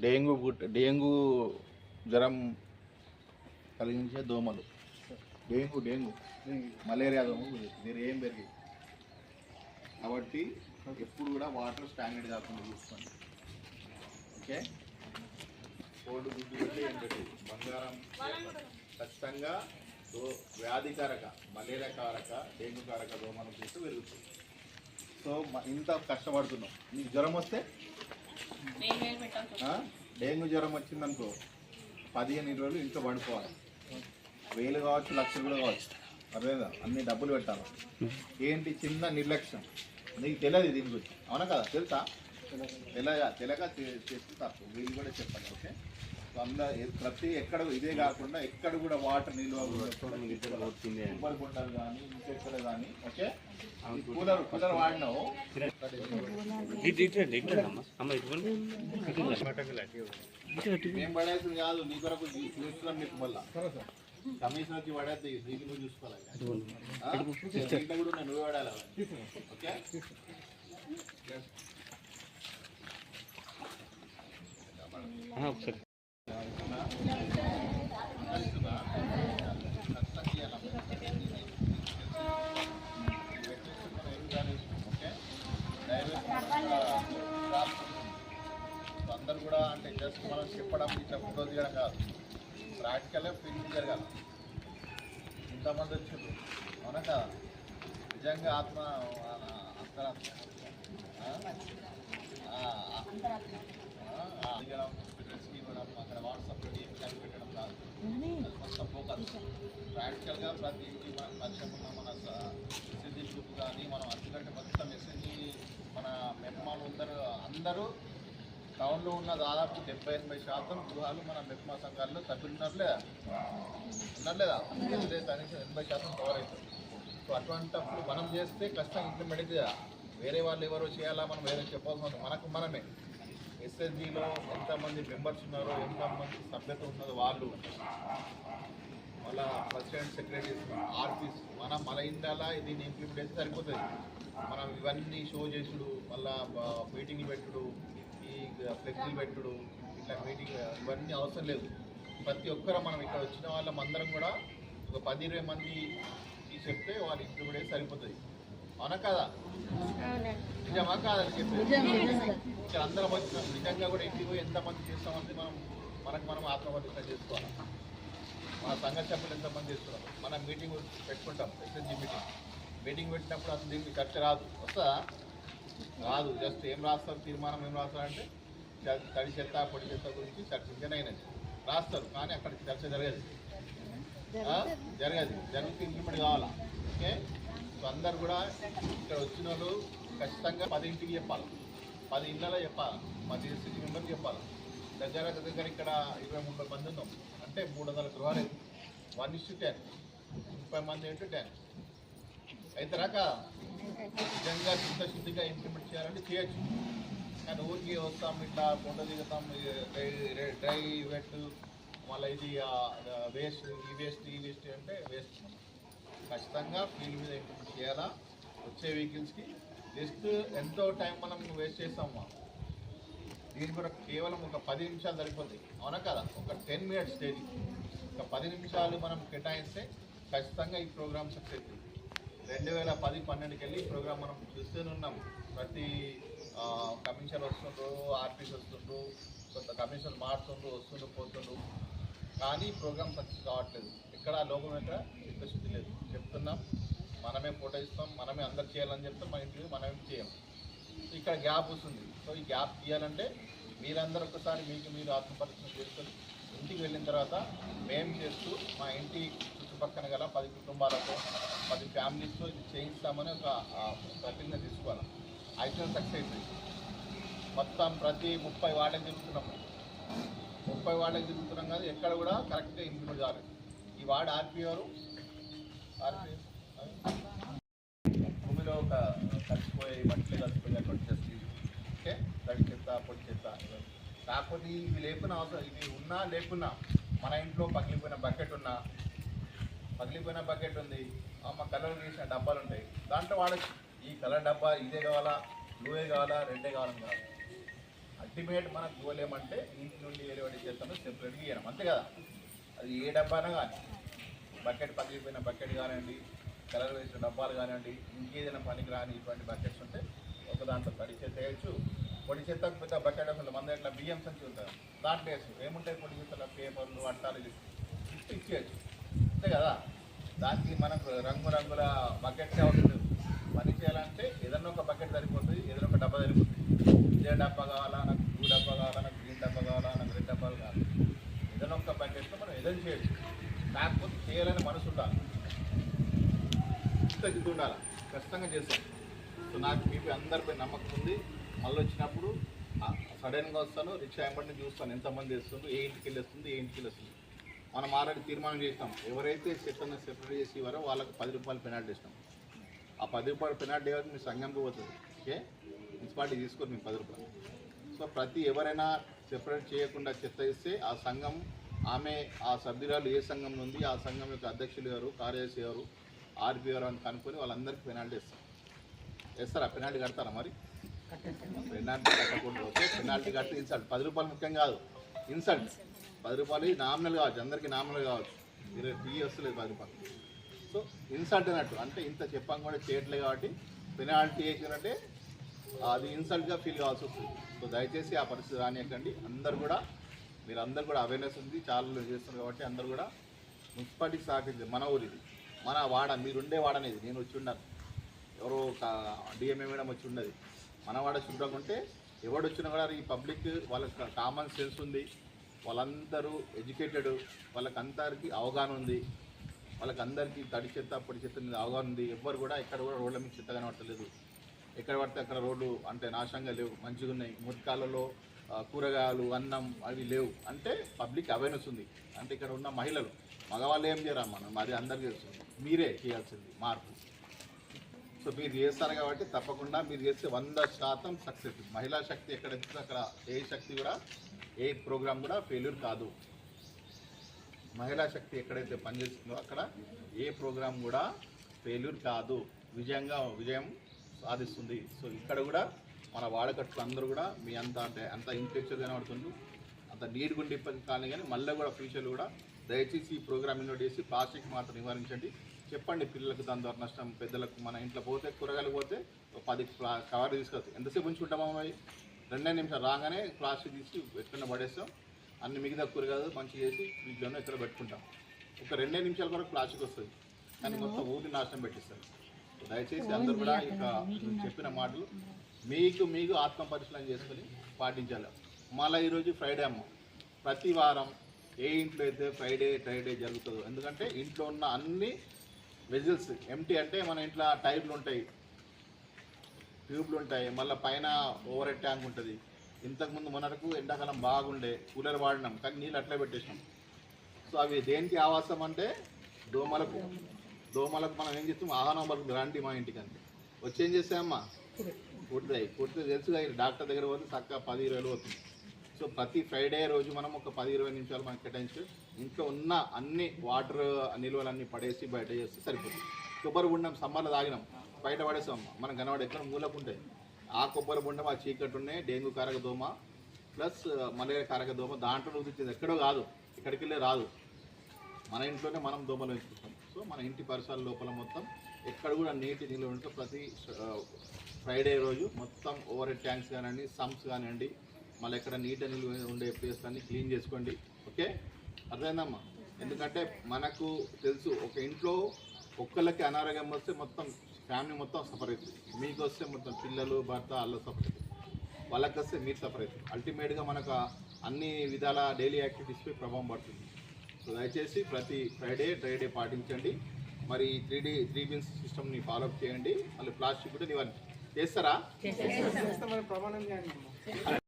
Dengue పుట్ట- dengue జ్వరం కలిగించే దోమలు. Dengue dengue. మలేరియా దోమలు మీరు ఏం పెరిగి కాబట్టి ఎప్పుడు కూడా వాటర్ స్టాండర్డ్ కాకుండా చూసుకోండి. ఓకే? కోల్డ్ గుడ్డు పెట్టి బంగారం ఖచ్చితంగా వ్యాధికారక మలేరియా కారక డెంగ్యూ కారక దోమలు చూస్తూ పెరుగుతుంది. సో ఇంత కష్టపడుతున్నాం. నీకు జ్వరం వస్తే? ఆ? డెంగ్యూ జ్వరం వచ్చిందనుకో పదిహేను ఇరవై రోజులు ఇంట్లో పడుకోవాలి. వేలు కావచ్చు లక్షలు కూడా కావచ్చు. అర్థమైందా అన్ని డబ్బులు పెట్టాలి. ఏంటి చిన్న నిర్లక్ష్యం? నీకు తెలియదు దీని గురించి. అవునా కదా? తెలుసా? తెలియక తెలియక చే- చేస్తే తప్పు. వీళ్ళు కూడా చెప్పండి ఓకే? అందరూ ప్రతి ఎక్కడ ఇదే కాకుండా ఎక్కడ కూడా వాటర్ నిల్వ వచ్చింది ఉమ్మడి గుండలు కానీ ఇంకెక్కడ కానీ ఓకే? Cooler cooler వాడినావు. మేము పడేసింది కాదు నీ కొరకు చూస్తున్నాం మీకు మళ్ళా. కమిషన్ వచ్చి పడేది నీకు నువ్వు చూసుకోవాలి. కూడా నువ్వే పడాలి. ఓకే? ఒకసారి. ప్రాక్టికల్గా ఫీల్డ్ జరగాలి. ఇంతమంది వచ్చిండ్రు అవునా కదా నిజంగా ఆత్మ అంతరాత్మ స్టూడెంట్స్కి ఇవ్వడం, అక్కడ వాట్సాప్లో ఏం కలిపి పెట్టడం కాదు మొత్తం ఫోకస్ ప్రాక్టికల్గా ప్రతి ఇంటి మనం పరిచయం ఉన్న మన సిద్ధి గ్రూప్ కానీ మనం అందుకంటే మొత్తం మెసేజ్ మన మెహమాలు అందరూ అందరూ టౌన్లో ఉన్న దాదాపు డెబ్బై ఎనభై శాతం గృహాలు మన మెహమా సంఘాల్లో సభ్యులు ఉన్నారు లేదా ఉన్నారు లేదా కనీసం ఎనభై శాతం కవర్ అవుతుంది. సో అటువంటిప్పుడు మనం చేస్తే కష్టం ఇంప్లిమెంట్ కదా వేరే వాళ్ళు ఎవరో చేయాలా మనం వేరే చెప్పాల్సిన మనకు మనమే. ఎస్ఎస్జీలో ఎంతమంది మెంబర్స్ ఉన్నారో ఎంతమంది సభ్యత ఉన్నదో వాళ్ళు. వాళ్ళ ప్రెసిడెంట్ సెక్రటరీస్ ఆర్పీస్ మనం మన ఇండియాలో దీన్ని ఇంప్లిమెంట్ చేస్తే సరిపోతుంది. మనం ఇవన్నీ షో చేసుడు మళ్ళా మీటింగ్లు పెట్టుడు ఫ్లెక్సీలు పెట్టుడు ఇట్లా మీటింగ్ ఇవన్నీ అవసరం లేదు. ప్రతి ఒక్కరు మనం ఇక్కడ వచ్చిన వాళ్ళం అందరం కూడా ఒక పది ఇరవై మంది చెప్తే వాళ్ళు చేస్తే సరిపోతుంది. అవునా కదా? నిజమా కాదని చెప్పి ఇక్కడ అందరం వచ్చినాం నిజంగా కూడా ఇంటికి పోయి ఎంతమంది చేస్తామంటే మనం మనకు మనం ఆత్మపరిచయం చేసుకోవాలి? మన సంఘ సభ్యులు ఎంతమంది చేస్తున్నారు? మనం మీటింగ్ పెట్టుకుంటాం ఎస్ఎస్జి మీటింగ్ మీటింగ్ పెట్టినప్పుడు అసలు దీనికి చర్చ రాదు. వస్తుందా? రాదు. జస్ట్ ఏం రాస్తారు తీర్మానం ఏం రాస్తారంటే తడి చెత్త పొడి చెత్త గురించి చర్చించనైనది రాస్తారు కానీ అక్కడ చర్చ జరగదు. జరగదు. జరిగితే ఇంప్లిమెంట్ కావాలా? ఓకే? సో అందరు కూడా ఇక్కడ వచ్చిన వాళ్ళు ఖచ్చితంగా పది ఇంటికి చెప్పాలి. పది ఇళ్ళలో చెప్పాలి. పది సిటీ మెంబర్కి చెప్పాలి. దగ్గర దగ్గర ఇక్కడ ఇరవై ముప్పై మంది ఉన్నాం. అంటే మూడు వందల గృహాలు. వన్ ఇస్ టెన్ ముప్పై మంది ఇంటూ టెన్ అయితే రాక నిజంగా చిత్తశుద్ధిగా ఇంప్లిమెంట్ చేయాలంటే చేయొచ్చు. కానీ ఊరికి వస్తాం ఇట్లా కొండ దిగుతాం డ్రై వెట్ మళ్ళీ ఇది వేస్ట్ ఈ వేస్ట్ ఈ వేస్ట్ అంటే వేస్ట్. ఖచ్చితంగా ఫీల్డ్ మీద ఇంప్లిమెంట్ చేయాలా? వచ్చే వెహికల్స్కి జస్ట్ ఎంతో టైం మనం వేస్ట్ చేస్తాము? దీని కూడా కేవలం ఒక పది నిమిషాలు సరిపోతాయి. అవునా కదా? ఒక టెన్ మినిట్స్ డైలీ ఒక పది నిమిషాలు మనం కేటాయిస్తే ఖచ్చితంగా ఈ ప్రోగ్రామ్ సక్సెస్ అవుతుంది. రెండు వేల పది పన్నెండుకి వెళ్ళి ప్రోగ్రామ్ మనం చూస్తూనే ఉన్నాం. ప్రతి కమిషన్ వస్తుండ్రు ఆర్పీస్ వస్తుండ్రు కొంత కమిషన్ మారుతుండ్రు వస్తుండ్రు పోతుండ్రు. కానీ ప్రోగ్రామ్ సక్సెస్ కావట్లేదు. ఎక్కడ లోపం ఎక్కడ చిత్తశుద్ధి లేదు. చెప్తున్నాం మనమే ఫోటో ఇస్తాం మనమే అందరు చేయాలని చెప్తాం మన ఇంటికి మనమే చేయం. సో ఇక్కడ గ్యాప్ వస్తుంది. సో ఈ గ్యాప్ తీయాలంటే మీరందరూ ఒకసారి మీకు మీరు ఆత్మపరిచయం చేసుకొని ఇంటికి వెళ్ళిన తర్వాత మేము చేస్తూ మా ఇంటి చుట్టుపక్కల గల పది కుటుంబాలతో పది ఫ్యామిలీస్తో ఇది చేయిస్తామని ఒక ప్రతిజ్ఞ తీసుకోవాలి. అయితే సక్సెస్ మొత్తం ప్రతి ముప్పై వాళ్ళకి తిరుగుతున్నాం ముప్పై వాళ్ళకి తిరుగుతున్నాం కానీ ఎక్కడ కూడా కరెక్ట్గా ఇంప్లిమెంట్ కాలేదు. ఈ వార్డు ఆర్పీ వారు ఆర్పీ భూమిలో ఒక కలిసిపోయే మట్టిలో కలిసిపోయే అటువంటి చెత్త ఓకే. తడి చెత్త పొడి చెత్త. కాకపోతే ఇవి లేకున్నా అవసరం ఇవి ఉన్నా లేకున్నా మన ఇంట్లో పగిలిపోయిన బకెట్ ఉన్నా పగిలిపోయిన బకెట్ ఉంది. అమ్మ మా కలర్ తీసిన డబ్బాలు ఉంటాయి. దాంట్లో వాడచ్చు. ఈ కలర్ డబ్బా ఇదే కావాలా? బ్లూవే కావాలా? రెడ్డే కావాలని కాదు. అల్టిమేట్ మనకు గోల్ ఏమంటే ఇంటి నుండి వెలువడి చేస్తాను సెపరేట్గా ఇవ్వడం అంతే కదా? అది ఏ డబ్బానా కానీ. బకెట్ పగిలిపోయిన బకెట్ కానివ్వండి కలర్ వేసిన డబ్బాలు కానివ్వండి ఇంకేదైనా పనికి రాని ఇటువంటి బకెట్స్ ఉంటే ఒక దాంట్లో తడి చెత్త వేయచ్చు. పొడి చెత్త పెద్ద బకెట్ అసలు మన ఇట్లా బియ్యం సంచి ఉంటారు దాంట్లో వేసు ఏముంటాయి పొడి చెత్తలో? పేపర్లు అట్టాలు ఇది ఇచ్చేయచ్చు. అంతే కదా? దానికి మనకు రంగురంగుల బకెట్స్ అవసరం పని చేయాలంటే ఏదన్నా ఒక బకెట్ సరిపోతుంది ఏదైనా ఒక డబ్బా సరిపోతుంది. ఇదే డబ్బా కావాలా నాకు బ్లూ డబ్బా కావాలా నాకు గ్రీన్ డబ్బా కావాలా నాకు రెడ్ డబ్బాలు కావాలి. ఏదైనా ఒక బకెట్తో మనం ఏదైనా చేయొచ్చు. కాకపోతే చేయాలని మనసు ఉండాలి. తగ్గుతూ ఉండాలి. ఖచ్చితంగా చేస్తాం. సో నాకు మీకు అందరిపై నమ్మకం ఉంది. మళ్ళీ వచ్చినప్పుడు సడన్గా వస్తాను రిక్షా వెంబడిని చూస్తాను. ఎంతమంది వేస్తుంది ఏ ఇంటికి వెళ్ళేస్తుంది ఏ ఇంటికి వెళ్ళేస్తుంది మనం ఆల్రెడీ తీర్మానం చేస్తాం. ఎవరైతే చెత్తను సెపరేట్ చేసి ఇవ్వరో వాళ్ళకి పది రూపాయలు పెనాల్టీ ఇస్తాం. ఆ పది రూపాయలు పెనాల్టీ ఎవరికి మీ సంఘంకి పోతుంది. ఓకే? మున్సిపాలిటీ తీసుకొని మీకు పది రూపాయలు. సో ప్రతి ఎవరైనా సెపరేట్ చేయకుండా చెత్త ఇస్తే ఆ సంఘం ఆమె ఆ సభ్యురాలు ఏ సంఘం ఉంది ఆ సంఘం యొక్క అధ్యక్షులు ఎవరు కార్యదర్శి ఎవరు ఆర్పి ఎవరు అని కనుక్కొని వాళ్ళందరికీ పెనాల్టీ ఇస్తారు వేస్తారా? పెనాల్టీ కడతారా మరి? పెనాల్టీ కట్టకుండా పెనాల్టీ కడితే ఇన్సల్ట్ పది రూపాయలు ముఖ్యం కాదు. ఇన్సల్ట్ పది రూపాయలు నామినల్ కావచ్చు అందరికీ నామినల్ కావచ్చు. ఇరవై ఫీ వస్తలేదు పది రూపాయలు. సో ఇన్సల్ట్ అన్నట్టు అంటే ఇంత చెప్పాం కూడా చేయట్లేదు కాబట్టి పెనాల్టీ వేసినట్టే అది ఇన్సల్ట్గా ఫీల్ కావాల్సి వస్తుంది. సో దయచేసి ఆ పరిస్థితి రానియకండి. అందరు కూడా మీరు అందరు కూడా అవేర్నెస్ ఉంది చాలా చేస్తున్నారు కాబట్టి అందరు కూడా మున్సిపాలిటీకి సహకరించారు మన ఊరిది మన వాడ మీరుండే వాడనేది నేను వచ్చి ఉన్నాను ఎవరో ఒక డిఎంఏ మేడం వచ్చి ఉన్నది మన వాడ శుభ్రంగా ఉంటే ఎవడు వచ్చినా కూడా ఈ పబ్లిక్ వాళ్ళకి కామన్ సెన్స్ ఉంది. వాళ్ళందరూ ఎడ్యుకేటెడ్ వాళ్ళకందరికీ అవగాహన ఉంది. వాళ్ళకందరికీ తడి చెత్త పొడి చెత్త మీద అవగాహన ఉంది. ఎవ్వరు కూడా ఎక్కడ కూడా రోడ్ల మీద చెత్త కనబడతలేదు. ఎక్కడ పడితే అక్కడ రోడ్లు అంటే నాశంగా లేవు. మంచిగా ఉన్నాయి. ముట్కాలలో కూరగాయలు అన్నం అవి లేవు. అంటే పబ్లిక్ అవేర్నెస్ ఉంది. అంటే ఇక్కడ ఉన్న మహిళలు మగవాళ్ళు ఏం చేయరా మనం? అది అందరికీ తెలుసు. మీరే చేయాల్సింది మార్పు. సో మీరు చేస్తారు కాబట్టి తప్పకుండా మీరు చేస్తే వంద శాతం సక్సెస్. మహిళా శక్తి ఎక్కడ? ఎత్తుందో అక్కడ ఏ శక్తి కూడా ఏ ప్రోగ్రాం కూడా ఫెయిల్యూర్ కాదు. మహిళా శక్తి ఎక్కడైతే పనిచేస్తుందో అక్కడ ఏ ప్రోగ్రాం కూడా ఫెయిల్యూర్ కాదు. విజయంగా విజయం సాధిస్తుంది. సో ఇక్కడ కూడా మన వాడకట్లు అందరూ కూడా మీ అంత అంటే అంత ఇంట్రెస్ట్ కనబడుతుంది అంత నీడ్ గుండి కానీ కానీ మళ్ళీ కూడా ఫ్యూచర్లో కూడా దయచేసి ఈ ప్రోగ్రామ్ ఇన్వైట్ చేసి ప్లాస్టిక్ మాత్రం నివారించండి. చెప్పండి పిల్లలకు దాని ద్వారా నష్టం పెద్దలకు మన ఇంట్లో పోతే కూరగాయలు పోతే ఒక పది కవర్ తీసుకొస్తాం ఎంతసేపు ఉంచుకుంటామా అవి రెండే నిమిషాలు రాగానే ప్లాస్టిక్ తీసి ఎక్కడ పడేస్తాం. అన్ని మిగతా కూరగాయలు మంచిగా చేసి వీటిలోనే ఎక్కడ పెట్టుకుంటాం. ఒక రెండే నిమిషాల వరకు ప్లాస్టిక్ వస్తుంది. కానీ మొత్తం ఊరిని నాశనం పెట్టిస్తారు. దయచేసి అందరూ కూడా ఇక చెప్పిన మాటలు మీకు మీకు ఆత్మ పరిశీలన చేసుకొని పాటించాలి. మళ్ళీ ఈరోజు ఫ్రైడే అమ్మ. ప్రతి వారం ఏ ఇంట్లో అయితే ఫ్రైడే ఫ్రైడే జరుగుతుందో. ఎందుకంటే ఇంట్లో ఉన్న అన్ని వెజిల్స్ ఎంటీ అంటే మన ఇంట్లో టైర్లు ఉంటాయి. ట్యూబ్లు ఉంటాయి. మళ్ళీ పైన ఓవర్ హెడ్ ట్యాంక్ ఉంటుంది. ఇంతకుముందు మొన్నటికు ఎండాకాలం బాగుండే కూలర్ వాడినాం కానీ నీళ్ళు అట్లే పెట్టేసినాం. సో అవి దేనికి ఆవాసం అంటే దోమలకు. దోమలకు మనం ఏం చేస్తాం? ఆహారం వరకు గ్రాంటి మా ఇంటికి అంతే. వచ్చి ఏం చేస్తామమ్మా కుడతాయి కుడితే తెలుసుగా డాక్టర్ దగ్గర పోతే చక్కగా పది ఇరవై అవుతుంది సో ప్రతి ఫ్రైడే రోజు మనం ఒక పది ఇరవై నిమిషాలు మనకి కేటాయించి ఇంట్లో ఉన్న అన్ని వాటర్ నిల్వలన్నీ పడేసి బయట చేస్తే సరిపోతుంది. కొబ్బరి ఉండం సమ్మర్లో తాగినాం. బయట పడేస్తాం మనం కనబడి ఎక్కడ మూలకు ఉంటాయి ఆ కొబ్బరి బుండం ఆ చీకటి ఉన్నాయి డెంగ్యూ కారక దోమ ప్లస్ మలేరియా కారక దోమ దాంట్లో ఉదించింది ఎక్కడో కాదు ఇక్కడికి వెళ్ళే రాదు. మన ఇంట్లోనే మనం దోమలు పెంచుకుంటాం సో మన ఇంటి పరిసరాల లోపల మొత్తం ఎక్కడ కూడా నీటి నిల్వ ఉంటే ప్రతి ఫ్రైడే రోజు మొత్తం ఓవర్ హెడ్ ట్యాంక్స్ కానివ్వండి సమ్స్ కానివ్వండి మళ్ళీ ఎక్కడ నీటి నిల్వ ఉండే ప్లేస్ అన్ని క్లీన్ చేసుకోండి. ఓకే? అర్థమైందమ్మా? ఎందుకంటే మనకు తెలుసు ఒక ఇంట్లో ఒక్కళ్ళకి అనారోగ్యం వస్తే మొత్తం ఫ్యామిలీ మొత్తం సఫర్ అవుతుంది మీకు వస్తే మొత్తం పిల్లలు భర్త అల్ల సఫర్ అవుతుంది వాళ్ళకి వస్తే మీరు సఫర్ అవుతుంది అల్టిమేట్గా మనకు అన్ని విధాల డైలీ యాక్టివిటీస్పై ప్రభావం పడుతుంది. సో దయచేసి ప్రతి ఫ్రైడే ఫ్రైడే పాటించండి. మరి త్రీ డి త్రీ బిన్స్ సిస్టమ్ని ఫాలో అప్ చేయండి. మళ్ళీ ప్లాస్టిక్ కూడా నివారణ చేస్తారా? చేస్తామని ప్రమాణం చేయండి.